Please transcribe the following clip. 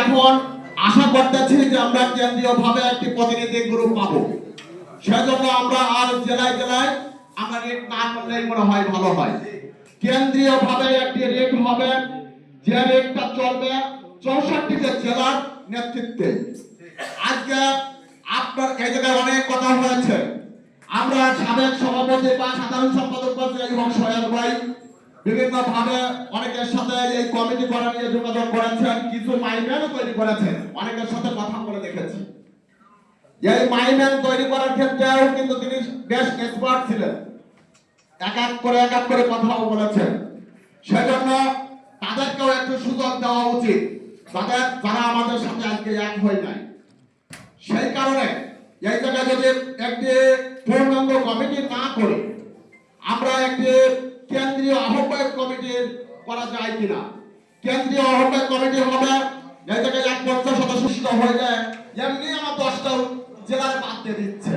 এখন আশা করতেছি যে আমরা কেন্দ্রীয় ভাবে একটি প্রতিনিধি গ্রুপ পাবো। সেজন্য আমরা আর জেলায় জেলায় আমরা রেট না করলে মনে হয় ভালো হয়। কেন্দ্রীয় ভাবে একটি রেট হবে, যে রেটটা চলবে চৌষট্টিটা জেলার নেতৃত্বে। আজকে আপনার এই জায়গায় অনেক কথা হয়েছে। আমরা সাবেক সভাপতি বা সাধারণ সম্পাদক এবং সয়াল ভাই বিভিন্ন ভাবে অনেকের সাথে এই কমিটি করা নিয়ে যোগাযোগ করেছেন, কিছু মাইম্যানও তৈরি করেছেন অনেকের সাথে কথা বলে দেখেছি। এই মাইম্যান তৈরি করার ক্ষেত্রেও কিন্তু তিনি বেশ এক্সপার্ট ছিলেন। এক এক করে, এক এক করে কথাও বলেছেন। সেজন্য তাদেরকেও একটু সুযোগ দেওয়া উচিত তাদের যারা আমাদের সাথে আজকে এক হয়ে নাই। সেই কারণে এই জায়গায় যদি একটি পূর্ণাঙ্গ কমিটি না করে করা যায় কিনা? কেন্দ্রীয় অহংকার কমিটি হবে এই থেকে এক পঞ্চাশ শতাংশ হয়ে যায়। এমনি আমার দশটা জেলার বাদ দিয়ে দিচ্ছে